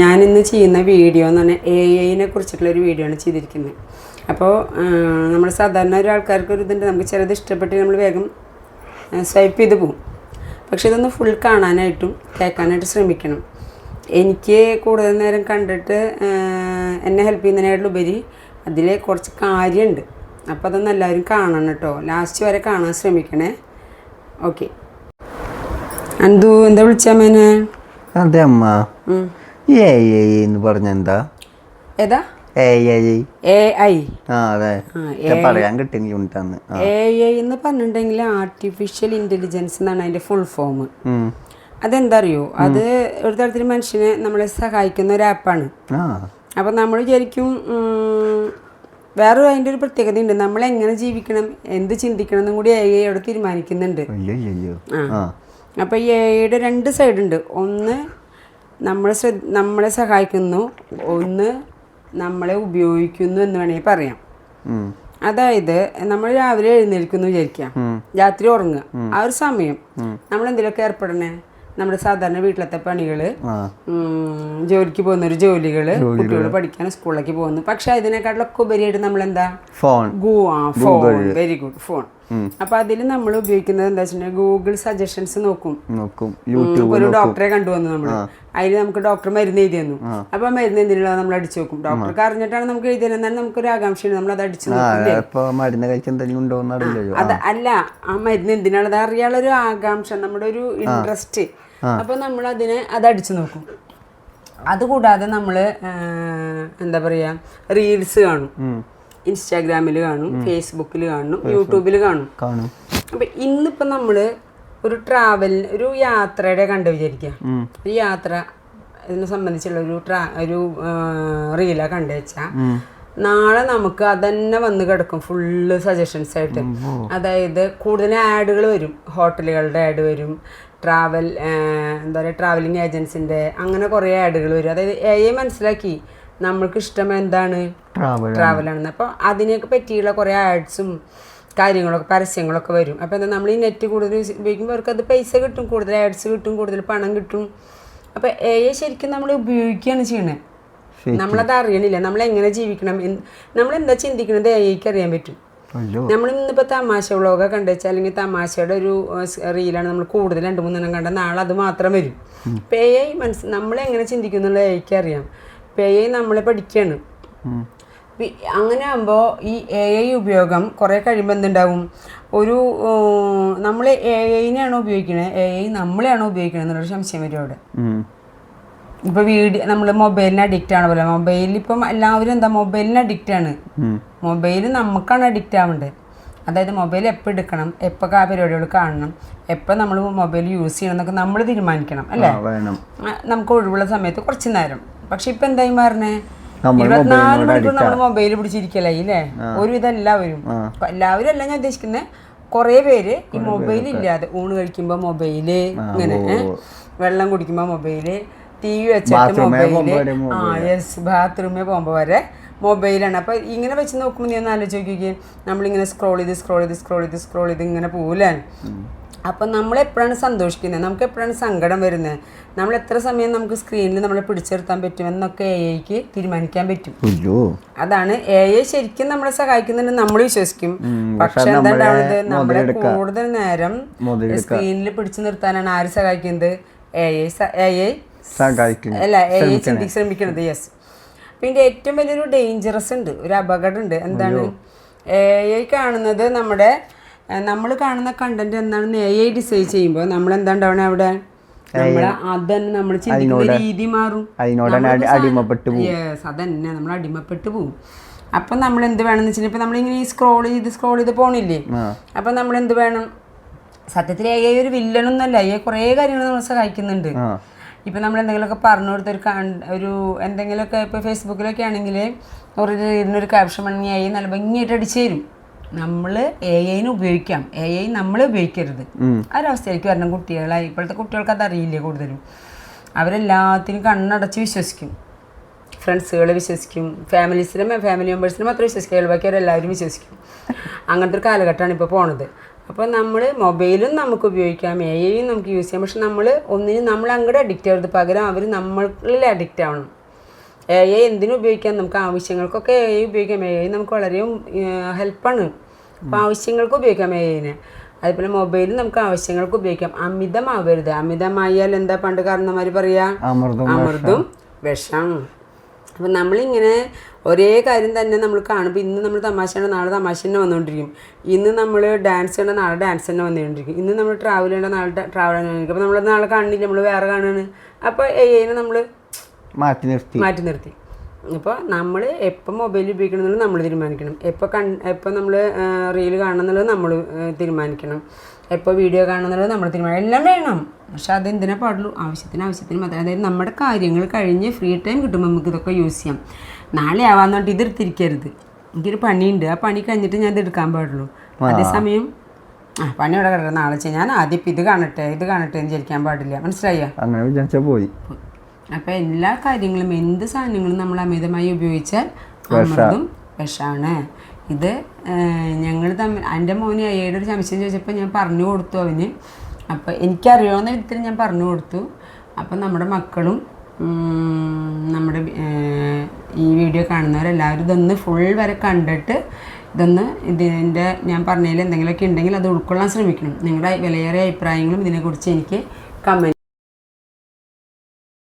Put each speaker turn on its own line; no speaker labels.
ഞാനിന്ന് ചെയ്യുന്ന വീഡിയോ എന്ന് പറഞ്ഞാൽ എ ഐനെ കുറിച്ചിട്ടുള്ള ഒരു വീഡിയോ ആണ് ചെയ്തിരിക്കുന്നത്. അപ്പോൾ നമ്മൾ സാധാരണ ഒരു ആൾക്കാർക്ക് ഒരു ഇതുണ്ട്. നമുക്ക് ചിലത് ഇഷ്ടപ്പെട്ട് നമ്മൾ വേഗം സ്വൈപ്പ് ചെയ്ത് പോകും പക്ഷെ ഇതൊന്ന് ഫുൾ കാണാനായിട്ടും കേൾക്കാനായിട്ട് ശ്രമിക്കണം. എനിക്ക് കൂടുതൽ നേരം കണ്ടിട്ട് എന്നെ ഹെൽപ്പ് ചെയ്യുന്നതിനായിട്ടുപരി അതിൽ കുറച്ച് കാര്യമുണ്ട് അപ്പോൾ അതൊന്ന് എല്ലാവരും കാണണം കേട്ടോ. ലാസ്റ്റ് വരെ കാണാൻ ശ്രമിക്കണേ. ഓക്കെ അന്തു എന്താ വിളിച്ചാൽ മേനെ?
അതെ അമ്മ. ഈ ഐ എന്ന് പറഞ്ഞ എന്താ?
ഏതാ?
പറയാൻ
ഐ എന്ന് പറഞ്ഞിട്ടുണ്ടെങ്കിൽ ആർട്ടിഫിഷ്യൽ ഇന്റലിജൻസ് എന്നാണ് അതിന്റെ ഫുൾ ഫോം അതെന്താ അറിയോ അത് ഒരു തരത്തിൽ മനുഷ്യനെ നമ്മളെ സഹായിക്കുന്ന ഒരു ആപ്പാണ് അപ്പൊ നമ്മൾ വിചാരിക്കും ഉം, വേറൊരു അതിന്റെ ഒരു പ്രത്യേകത ഉണ്ട് നമ്മൾ എങ്ങനെ ജീവിക്കണം എന്ത് ചിന്തിക്കണം എന്നും കൂടി എ ഐ അവിടെ തീരുമാനിക്കുന്നുണ്ട്. അപ്പോൾ ഈ എയുടെ രണ്ട് സൈഡുണ്ട് ഒന്ന് നമ്മളെ ശ്രദ്ധ നമ്മളെ സഹായിക്കുന്നു ഒന്ന് നമ്മളെ ഉപയോഗിക്കുന്നു എന്ന് വേണമെങ്കിൽ പറയാം. അതായത് നമ്മൾ രാവിലെ എഴുന്നേൽക്കുന്നു വിചാരിക്കാം രാത്രി ഉറങ്ങുക. ആ ഒരു സമയം. നമ്മൾ എന്തിലൊക്കെ ഏർപ്പെടണേ? നമ്മുടെ സാധാരണ വീട്ടിലത്തെ പണികൾ ജോലിക്ക് പോകുന്ന ഒരു ജോലികൾ കുട്ടികൾ പഠിക്കാൻ സ്കൂളിലേക്ക് പോകുന്നു. പക്ഷെ അതിനെക്കാട്ടിലൊക്കെ ഉപരിയായിട്ട് നമ്മൾ എന്താ
ഫോൺ.
ഗോ ആ ഫോൺ. Very good phone. അപ്പൊ അതിൽ നമ്മൾ ഉപയോഗിക്കുന്നത് എന്താ വെച്ചിട്ടുണ്ടെങ്കിൽ ഗൂഗിൾ സജഷൻസ് നോക്കും.
നോക്കും. യൂട്യൂബ്
ഒരു ഡോക്ടറെ കണ്ടുവന്നു നമ്മൾ. അതിൽ നമുക്ക് ഡോക്ടർ മരുന്ന് എഴുതി തന്നു. അപ്പൊ മരുന്ന് എന്തിനുള്ള നമ്മൾ അടിച്ചു നോക്കും. ഡോക്ടർക്ക് അറിഞ്ഞിട്ടാണ് നമുക്ക് എഴുതി തരുന്നത്. നമുക്ക് ഒരു ആകാംക്ഷയാണ് നമ്മൾ അത് അടിച്ചു നോക്കും അത് അല്ല ആ മരുന്ന് എന്തിനാണത് അറിയാനുള്ള ഒരു ആകാംക്ഷ നമ്മുടെ ഒരു ഇൻട്രസ്റ്റ് അപ്പൊ നമ്മൾ അതിനെ അത് അടിച്ചു നോക്കും. അതുകൂടാതെ നമ്മൾ എന്താ പറയാ റീൽസ് കാണും. ഇൻസ്റ്റാഗ്രാമിൽ കാണും ഫേസ്ബുക്കിൽ കാണും യൂട്യൂബിൽ കാണും. അപ്പൊ ഇന്നിപ്പോ നമ്മൾ ഒരു ട്രാവൽ ഒരു യാത്രയുടെ കണ്ടു വിചാരിക്കുക ഒരു യാത്ര ഇതിനെ സംബന്ധിച്ചുള്ള ഒരു ട്രാ ഒരു റീല കണ്ടു വെച്ചാ. നാളെ നമുക്ക് അതന്നെ വന്ന് കിടക്കും ഫുള്ള് സജഷൻസ് ആയിട്ട്. അതായത് കൂടുതൽ ആഡുകൾ വരും. ഹോട്ടലുകളുടെ ആഡ് വരും. ട്രാവൽ എന്താ പറയുക ട്രാവലിംഗ് ഏജൻസിന്റെ അങ്ങനെ കുറേ ആഡുകൾ വരും. അതായത് എ മനസ്സിലാക്കി. നമ്മൾക്ക് ഇഷ്ടം എന്താണ്
ട്രാവൽ
ആണെന്ന്. അപ്പോൾ അതിനൊക്കെ പറ്റിയുള്ള കുറേ ആഡ്സും കാര്യങ്ങളൊക്കെ പരസ്യങ്ങളൊക്കെ വരും. അപ്പോൾ എന്താ നമ്മൾ ഈ നെറ്റ് കൂടുതൽ ഉപയോഗിക്കുമ്പോൾ അവർക്ക് അത് പൈസ കിട്ടും കൂടുതൽ ആഡ്സ് കിട്ടും കൂടുതൽ പണം കിട്ടും. അപ്പോൾ എ ശരിക്കും നമ്മൾ ഉപയോഗിക്കുകയാണ് ചെയ്യണേ. നമ്മളത് അറിയണില്ല. നമ്മൾ എങ്ങനെ ജീവിക്കണം നമ്മൾ എന്താ ചിന്തിക്കുന്നത് എ ഐക്ക് അറിയാൻ പറ്റും. നമ്മൾ ഇന്നിപ്പോൾ തമാശ വ്ളോഗ് കണ്ടുവച്ചാൽ അല്ലെങ്കിൽ തമാശയുടെ ഒരു റീലാണ് നമ്മൾ കൂടുതൽ രണ്ട് മൂന്നെണ്ണം കണ്ട നാളെ അത് മാത്രം വരും. ഇപ്പം എ ഐ മനസ്സ് നമ്മളെങ്ങനെ ചിന്തിക്കുന്നുള്ള എ ഐക്ക് അറിയാം. ഇപ്പം എ ഐ നമ്മളെ പഠിക്കുകയാണ് അങ്ങനെ ആകുമ്പോൾ ഈ എ ഐ ഉപയോഗം കുറേ കഴിയുമ്പോൾ എന്തുണ്ടാവും? ഒരു നമ്മൾ എ ഐനെയാണോ ഉപയോഗിക്കണത് എ ഐ നമ്മളെയാണോ ഉപയോഗിക്കണത് എന്നുള്ളൊരു സംശയം വരും അവിടെ. ഇപ്പൊ വീഡിയോ നമ്മൾ മൊബൈലിന് അഡിക്റ്റ് ആണ് പോലെ. മൊബൈലിൽ ഇപ്പം എല്ലാവരും എന്താ? മൊബൈലിന് അഡിക്റ്റ് ആണ്. മൊബൈൽ നമുക്കാണ് അഡിക്റ്റ് ആവേണ്ടത് അതായത് മൊബൈൽ എപ്പോൾ എടുക്കണം? എപ്പോൾ ആ പരിപാടികൾ കാണണം? എപ്പോൾ നമ്മൾ മൊബൈൽ യൂസ് ചെയ്യണം എന്നൊക്കെ നമ്മൾ തീരുമാനിക്കണം അല്ലേ? നമുക്ക് ഒഴിവുള്ള സമയത്ത് കുറച്ച് നേരം. പക്ഷെ ഇപ്പൊ എന്തായി മാറണേ? ഇരുപത്തിനാല് മണിക്കൂർ നമ്മൾ മൊബൈൽ പിടിച്ചിരിക്കലായി അല്ലേ ഒരുവിധം എല്ലാവരും എല്ലാവരും അല്ല ഞാൻ ഉദ്ദേശിക്കുന്നത് കുറേ പേര് ഈ മൊബൈൽ ഇല്ലാതെ ഊണ് കഴിക്കുമ്പോ മൊബൈൽ ഇങ്ങനെ വെള്ളം കുടിക്കുമ്പോ മൊബൈൽ ടി വി വെച്ചിട്ട്
മൊബൈൽ.
ആ യെസ് ബാത്റൂമിൽ പോകുമ്പോൾ വരെ മൊബൈലാണ്. അപ്പോൾ ഇങ്ങനെ വെച്ച് നോക്കുമ്പോൾ നീ ഒന്ന് ആലോചിച്ച് നോക്കിക്കേ. നമ്മളിങ്ങനെ സ്ക്രോൾ ചെയ്ത് സ്ക്രോൾ ചെയ്ത് സ്ക്രോൾ ചെയ്ത് സ്ക്രോൾ ചെയ്ത് ഇങ്ങനെ പോകൂലേ അപ്പം നമ്മൾ എപ്പോഴാണ് സന്തോഷിക്കുന്നത് നമുക്ക് എപ്പോഴാണ് സങ്കടം വരുന്നത് നമ്മൾ എത്ര സമയം നമുക്ക് സ്ക്രീനിൽ നമ്മളെ പിടിച്ചെടുത്താൻ പറ്റുമെന്നൊക്കെ എ ഐക്ക് തീരുമാനിക്കാൻ പറ്റും. അതാണ് എ ഐ ശരിക്കും നമ്മളെ സഹായിക്കുന്നുണ്ട് നമ്മൾ വിശ്വസിക്കും. പക്ഷെ എന്താ ഉണ്ടാവുന്നത് നമ്മളെ കൂടുതൽ നേരം സ്ക്രീനിൽ പിടിച്ചു നിർത്താനാണ് ആര് സഹായിക്കുന്നത്? എ ഐ എ ഐ
സഹായിക്കും
അല്ല എ ഐ ചിന്തി ശ്രമിക്കുന്നത് യെസ് പിന്നെ ഏറ്റവും വലിയൊരു ഡേഞ്ചറസ് ഉണ്ട് ഒരു അപകടം ഉണ്ട്. എന്താണ്? എ ഐ കാണുന്നത് നമ്മുടെ നമ്മൾ കാണുന്ന കണ്ടന്റ് എന്താണ് എ ഐ ഡിസൈഡ് ചെയ്യുമ്പോൾ നമ്മൾ എന്താ ഉണ്ടാവണേ അവിടെ അതന്നെ നമ്മൾ ചിന്തിക്കുന്ന രീതി മാറും.
അടിമപ്പെട്ട്
യെസ് അതന്നെ നമ്മൾ അടിമപ്പെട്ട് പോകും അപ്പം നമ്മൾ എന്ത് വേണമെന്ന് വെച്ചിട്ടുണ്ടെങ്കിൽ ഇപ്പം നമ്മളിങ്ങനെ ഈ സ്ക്രോൾ ചെയ്ത് സ്ക്രോൾ ചെയ്ത് പോണില്ലേ? അപ്പം നമ്മൾ എന്ത് വേണം? സത്യത്തിൽ എ ഐ ഒരു വില്ലനൊന്നുമല്ല എ കുറേ കാര്യങ്ങൾ നമ്മൾ സഹായിക്കുന്നുണ്ട്.
ഇപ്പൊ
ഇപ്പം നമ്മൾ എന്തെങ്കിലുമൊക്കെ പറഞ്ഞു കൊടുത്തൊരു ഒരു ഒരു എന്തെങ്കിലുമൊക്കെ ഇപ്പോൾ ഫേസ്ബുക്കിലൊക്കെ ആണെങ്കിൽ ഒരു ക്യാപ്ഷൻ വേണമെങ്കിൽ എ ഐ നല്ല ഭംഗിയായിട്ട് അടിച്ചു തരും. നമ്മൾ എ ഐന് ഉപയോഗിക്കാം. എ ഐ നമ്മൾ ഉപയോഗിക്കരുത്. ആ ഒരവസ്ഥയിലേക്ക് വരണം കുട്ടികളായി. ഇപ്പോഴത്തെ കുട്ടികൾക്ക് അതറിയില്ല കൂടുതലും? അവരെല്ലാത്തിനും കണ്ണടച്ച് വിശ്വസിക്കും. ഫ്രണ്ട്സുകളെ വിശ്വസിക്കും. ഫാമിലീസിനെ ഫാമിലി മെമ്പേഴ്സിനെ മാത്രം വിശ്വസിക്കുക അയൽവാക്കി അവരെല്ലാവരും വിശ്വസിക്കും. അങ്ങനത്തെ ഒരു കാലഘട്ടമാണ് ഇപ്പോൾ പോണത്. അപ്പോൾ നമ്മൾ മൊബൈലും നമുക്ക് ഉപയോഗിക്കാം. എ ഐയും നമുക്ക് യൂസ് ചെയ്യാം. പക്ഷെ നമ്മൾ ഒന്നിനും നമ്മൾ അങ്ങോട്ട് അഡിക്റ്റ് ആവരുത്. പകരം അവർ നമ്മളിൽ അഡിക്റ്റ് ആവണം. എ ഐ എന്തിനും ഉപയോഗിക്കാം? നമുക്ക് ആവശ്യങ്ങൾക്കൊക്കെ എ ഐ ഉപയോഗിക്കാം. എ ഐ നമുക്ക് വളരെ ഹെൽപ്പാണ് അപ്പോൾ ആവശ്യങ്ങൾക്ക് ഉപയോഗിക്കാം എ ഐനെ അതുപോലെ മൊബൈലും നമുക്ക് ആവശ്യങ്ങൾക്ക് ഉപയോഗിക്കാം. അമിതമാവരുത്. അമിതമായാൽ എന്താ പണ്ട് കാരണന്മാർ പറയാ?
അമൃതം
വിഷം. അപ്പം നമ്മളിങ്ങനെ ഒരേ കാര്യം തന്നെ നമ്മൾ കാണുമ്പോൾ ഇന്ന് നമ്മൾ തമാശയാണ് നാളെ തമാശ തന്നെ വന്നുകൊണ്ടിരിക്കും ഇന്ന് നമ്മൾ ഡാൻസ് ചെയ്യണ നാളെ ഡാൻസ് തന്നെ വന്നുകൊണ്ടിരിക്കും ഇന്ന് നമ്മൾ ട്രാവൽ ചെയ്യണ നാളെ ട്രാവൽ ചെയ്യണമെങ്കിൽ അപ്പോൾ നമ്മൾ നാളെ കാണുന്നില്ല. നമ്മൾ വേറെ കാണുകയാണ് അപ്പോൾ എയ്യനെ നമ്മൾ
മാറ്റി നിർത്തി.
മാറ്റി നിർത്തി. അപ്പോൾ നമ്മൾ എപ്പോൾ മൊബൈൽ ഉപയോഗിക്കണം എന്നുള്ളത് നമ്മൾ തീരുമാനിക്കണം. എപ്പോൾ കൺ എപ്പോൾ നമ്മൾ റീൽ കാണണം എന്നുള്ളത് നമ്മൾ തീരുമാനിക്കണം. എപ്പോൾ വീഡിയോ കാണണം എന്നുള്ളത് നമ്മൾ തീരുമാനിക്കണം. എല്ലാം വേണം. പക്ഷെ അത് എന്തിനാ പാടുള്ളൂ? ആവശ്യത്തിന് ആവശ്യത്തിന് മാത്രം. അതായത് നമ്മുടെ കാര്യങ്ങൾ കഴിഞ്ഞ് ഫ്രീ ടൈം കിട്ടുമ്പോൾ നമുക്ക് ഇതൊക്കെ യൂസ് ചെയ്യാം. നാളെ ആവാന്ന് പറഞ്ഞിട്ട് ഇത് എടുത്തിരിക്കരുത്. എനിക്കൊരു പണിയുണ്ട്. ആ പണി കഴിഞ്ഞിട്ട് ഞാൻ ഇത് എടുക്കാൻ പാടുള്ളൂ. അതേസമയം ആ പണി ഇവിടെ കിടക്കണം. നാളെ ചെയ്യാം. ഞാൻ ആദ്യം ഇപ്പം ഇത് കാണട്ടെ ഇത് കാണട്ടെ എന്ന് വിചാരിക്കാൻ പാടില്ല. മനസ്സിലായോ?
അങ്ങനെ വിചാരിച്ചാൽ പോയി.
അപ്പോൾ എല്ലാ കാര്യങ്ങളും എന്ത് സാധനങ്ങളും നമ്മൾ അമിതമായി ഉപയോഗിച്ചാൽ അമൃതും വിഷമാണ് ഇത് ഞങ്ങൾ തമ്മിൽ എന്റെ മോന് അയ്യയുടെ ഒരു സംശയം ചോദിച്ചപ്പോൾ ഞാൻ പറഞ്ഞു കൊടുത്തു അവന്. അപ്പോൾ എനിക്കറിയാവുന്ന വിധത്തിൽ ഞാൻ പറഞ്ഞു കൊടുത്തു. അപ്പം നമ്മുടെ മക്കളും നമ്മുടെ ഈ വീഡിയോ കാണുന്നവരെല്ലാവരും ഇതൊന്ന് ഫുൾ വരെ കണ്ടിട്ട് ഇതൊന്ന് ഇതിന്റെ ഞാൻ പറഞ്ഞതിൽ എന്തെങ്കിലുമൊക്കെ ഉണ്ടെങ്കിൽ അത് ഉൾക്കൊള്ളാൻ ശ്രമിക്കണം. നിങ്ങളുടെ വിലയേറിയ അഭിപ്രായങ്ങളും ഇതിനെക്കുറിച്ച് എനിക്ക് കമന്റ്